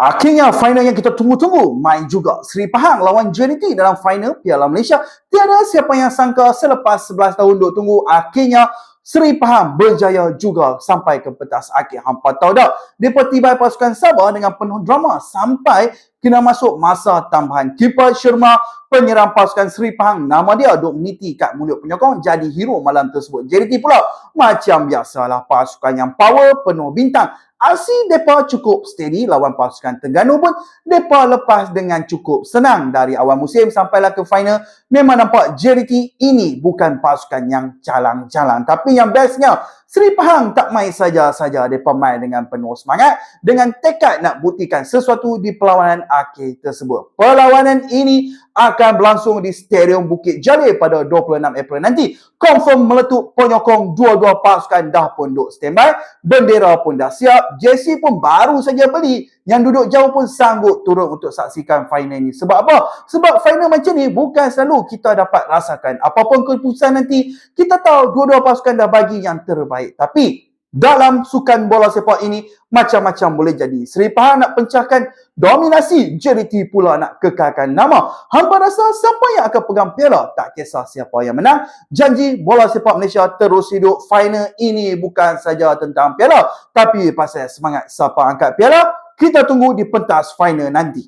Akhirnya final yang kita tunggu-tunggu main juga. Seri Pahang lawan JNT dalam final Piala Malaysia. Tiada siapa yang sangka selepas 11 tahun duk tunggu akhirnya Seri Pahang berjaya juga sampai ke pentas akhir. Hampa tahu tak? Mereka tiba pasukan Sabah dengan penuh drama sampai kena masuk masa tambahan. Keeper Sherma penyerang pasukan Seri Pahang nama dia duk meniti kat mulut penyokong jadi hero malam tersebut. JDT pula macam biasalah pasukan yang power penuh bintang Aksi depa cukup steady lawan pasukan Terengganu pun depa lepas dengan cukup senang dari awal musim sampailah ke final. Memang nampak JDT ini bukan pasukan yang calang-calang. Tapi yang bestnya Seri Pahang tak main saja-saja depa main dengan penuh semangat dengan tekad nak buktikan sesuatu di perlawanan akhir tersebut. Perlawanan ini akan berlangsung di Stadium Bukit Jalil pada 26 April nanti. Confirm meletup penyokong dua-dua pasukan dah pun duduk standby. Bendera pun dah siap. JC pun baru saja beli. Yang duduk jauh pun sanggup turun untuk saksikan final ini. Sebab apa? Sebab final macam ni bukan selalu kita dapat rasakan. Apapun keputusan nanti, kita tahu dua-dua pasukan dah bagi yang terbaik. Tapi dalam sukan bola sepak ini macam-macam boleh jadi. Seri Pahang nak pencahkan dominasi, JDT pula nak kekalkan nama. Hampa rasa siapa yang akan pegang piala? Tak kisah siapa yang menang. Janji bola sepak Malaysia terus hidup. Final ini bukan saja tentang piala. Tapi pasal semangat siapa angkat piala, kita tunggu di pentas final nanti.